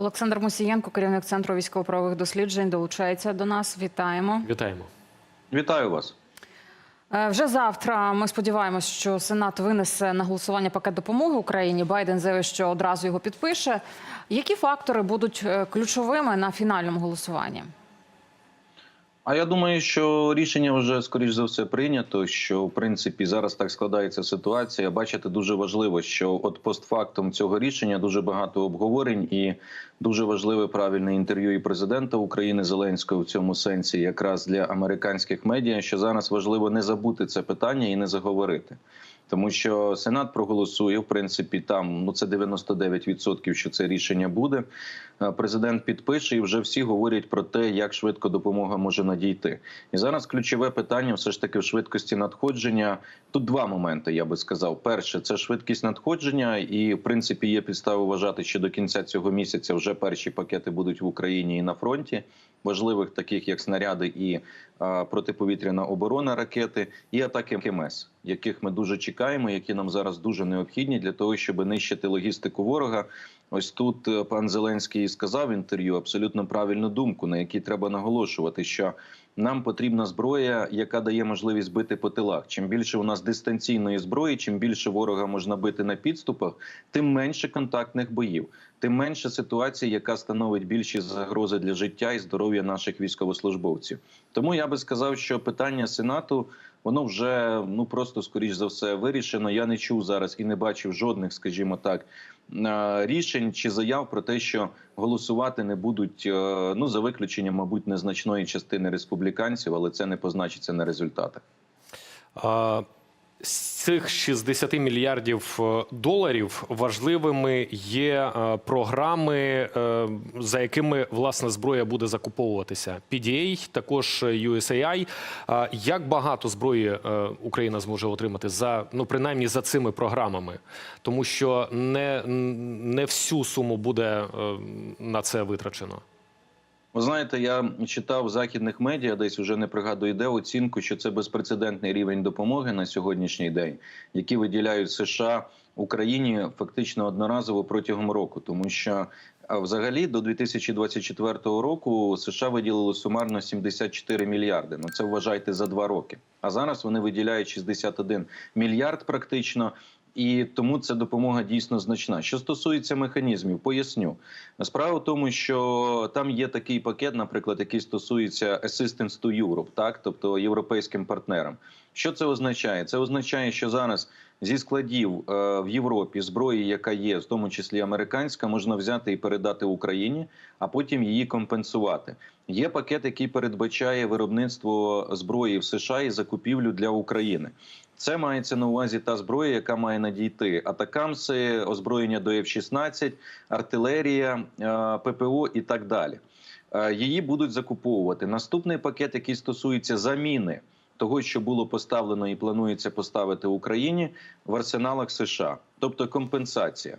Олександр Мусієнко, керівник центру військово-правових досліджень, долучається до нас. Вітаємо. Вітаємо. Вітаю вас. Е, Вже завтра ми сподіваємось, що Сенат винесе на голосування пакет допомоги Україні. Байден заявив, що одразу його підпише. Які фактори будуть е, ключовими на фінальному голосуванні? А я думаю, що рішення вже скоріш за все прийнято. Що в принципі зараз так складається ситуація. Бачите, дуже важливо, що от постфактом цього рішення дуже багато обговорень і дуже важливе правильне інтерв'ю і президента України Зеленського в цьому сенсі, якраз для американських медіа, що зараз важливо не забути це питання і не заговорити. Тому що Сенат проголосує, в принципі, там ну це 99%, що це рішення буде. Е, Президент підпише, і вже всі говорять про те, як швидко допомога може надійти. І зараз ключове питання, все ж таки, в швидкості надходження. Тут два моменти, я би сказав. Перше, це швидкість надходження, і в принципі є підстави вважати, що до кінця цього місяця вже перші пакети будуть в Україні і на фронті. Важливих таких як снаряди і а, протиповітряна оборона ракети, і атаки МКМС, яких ми дуже чекаємо, які нам зараз дуже необхідні для того, щоб нищити логістику ворога. Ось тут е, пан Зеленський сказав в інтерв'ю абсолютно правильну думку, на якій треба наголошувати, що нам потрібна зброя, яка дає можливість бити по тилах. Чим більше у нас дистанційної зброї, чим більше ворога можна бити на підступах, тим менше контактних боїв, тим менше ситуації, яка становить більші загрози для життя і здоров'я наших військовослужбовців. Тому я би сказав, що питання сенату. Воно вже ну просто скоріш за все вирішено. Я не чув зараз і не бачив жодних, скажімо так, рішень чи заяв про те, що голосувати не будуть. е, Ну за виключенням, мабуть, незначної частини республіканців, але це не позначиться на результатах. А, з цих 60 мільярдів е, доларів важливими є е, програми, е, за якими власне зброя буде закуповуватися. PDA, також USAI. А Як багато зброї е, Україна зможе отримати за ну принаймні за цими програмами, тому що не, не всю суму буде е, на це витрачено. Ви знаєте, я читав в західних медіа, десь вже не пригадую, де оцінку, що це безпрецедентний рівень допомоги на сьогоднішній день, які виділяють США Україні фактично одноразово протягом року, тому що. А взагалі до 2024 року США виділили сумарно 74 мільярди. Ну це вважайте за два роки. А зараз вони виділяють 61 мільярд практично. І тому ця допомога дійсно значна. Що стосується механізмів, поясню. Справа в тому, що там є такий пакет, наприклад, який стосується Assistance to Europe, так тобто європейським партнерам. Що це означає? Це означає, що зараз зі складів е, в Європі зброї, яка є, в тому числі американська, можна взяти і передати Україні, а потім її компенсувати. Є пакет, який передбачає виробництво зброї в США і закупівлю для України. Це мається на увазі та зброя, яка має надійти атакамси, озброєння до F-16, артилерія, е, ППО і так далі. Е, Її будуть закуповувати. Наступний пакет, який стосується заміни того, що було поставлено і планується поставити Україні в арсеналах США, тобто компенсація.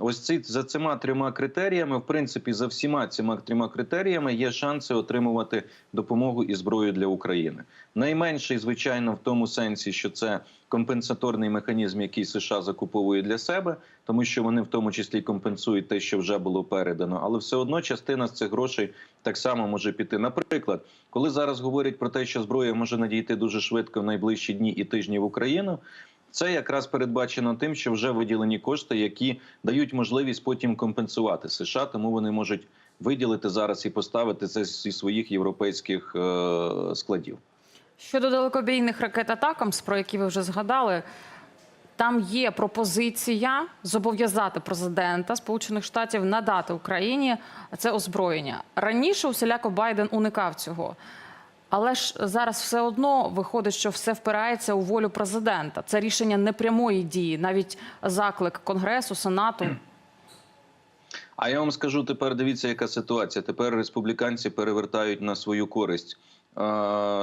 Ось ці за цими трьома критеріями, в принципі, за всіма цими трьома критеріями є шанси отримувати допомогу і зброю для України. Найменший, звичайно, в тому сенсі, що це компенсаторний механізм, який США закуповує для себе, тому що вони в тому числі компенсують те, що вже було передано. Але все одно частина з цих грошей так само може піти. Наприклад, коли зараз говорять про те, що зброя може надійти дуже швидко в найближчі дні і тижні в Україну. Це якраз передбачено тим, що вже виділені кошти, які дають можливість потім компенсувати США, тому вони можуть виділити зараз і поставити це зі своїх європейських е, складів. Щодо далекобійних ракет Атакамс, про які ви вже згадали, там є пропозиція зобов'язати президента Сполучених Штатів надати Україні це озброєння. Раніше усіляко Байден уникав цього. Але ж зараз все одно виходить, що все впирається у волю президента. Це рішення непрямої дії, навіть заклик Конгресу, Сенату. А я вам скажу тепер. Дивіться, яка ситуація. Тепер республіканці перевертають на свою користь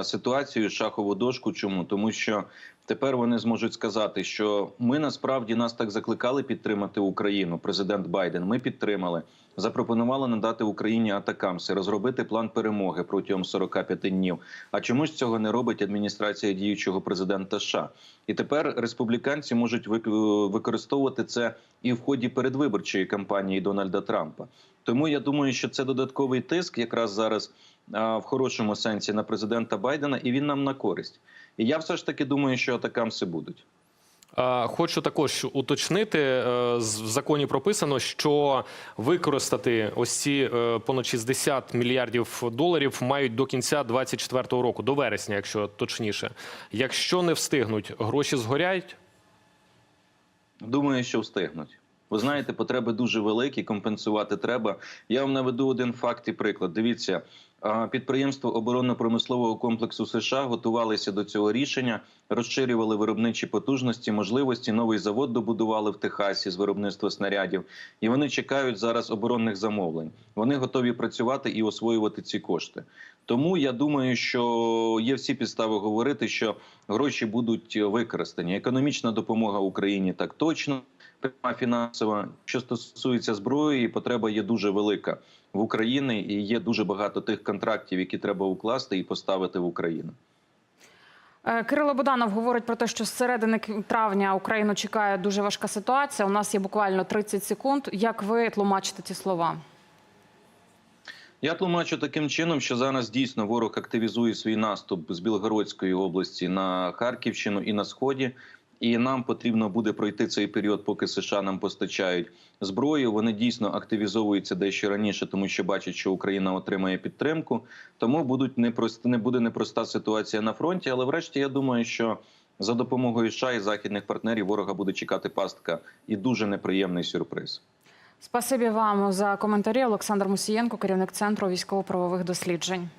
ситуацію шахову дошку. Чому? Тому що тепер вони зможуть сказати, що ми насправді нас так закликали підтримати Україну. Президент Байден. Ми підтримали, запропонували надати Україні атакамси, розробити план перемоги протягом 45 днів. А чому ж цього не робить адміністрація діючого президента США? І тепер республіканці можуть використовувати це і в ході передвиборчої кампанії Дональда Трампа. Тому я думаю, що це додатковий тиск якраз зараз в хорошому сенсі на президента Байдена, і він нам на користь. І я все ж таки думаю, що атакамси будуть. Хочу також уточнити, е, в законі прописано, що використати ось ці е, понад 60 мільярдів доларів мають до кінця 2024 року, до вересня, якщо точніше. Якщо не встигнуть, гроші згоряють. Думаю, що встигнуть. Ви знаєте, потреби дуже великі, компенсувати треба. Я вам наведу один факт і приклад. Дивіться, підприємства оборонно-промислового комплексу США готувалися до цього рішення, розширювали виробничі потужності, можливості. Новий завод добудували в Техасі з виробництва снарядів, і вони чекають зараз оборонних замовлень. Вони готові працювати і освоювати ці кошти. Тому я думаю, що є всі підстави говорити, що гроші будуть використані. Економічна допомога Україні так точно. Пряма фінансова, що стосується зброї, потреба є дуже велика в Україні, і є дуже багато тих контрактів, які треба укласти і поставити в Україну. Е, Кирило Буданов говорить про те, що з середини травня Україну чекає дуже важка ситуація. У нас є буквально 30 секунд. Як ви тлумачите ці слова? Я тлумачу таким чином, що зараз дійсно ворог активізує свій наступ з Білгородської області на Харківщину і на сході. І нам потрібно буде пройти цей період, поки США нам постачають зброю. Вони дійсно активізовуються дещо раніше, тому що бачать, що Україна отримає підтримку. Тому будуть непрості, не буде непроста ситуація на фронті. Але врешті я думаю, що за допомогою США і західних партнерів ворога буде чекати пастка і дуже неприємний сюрприз. Спасибі вам за коментарі. Олександр Мусієнко, керівник центру військово-правових досліджень.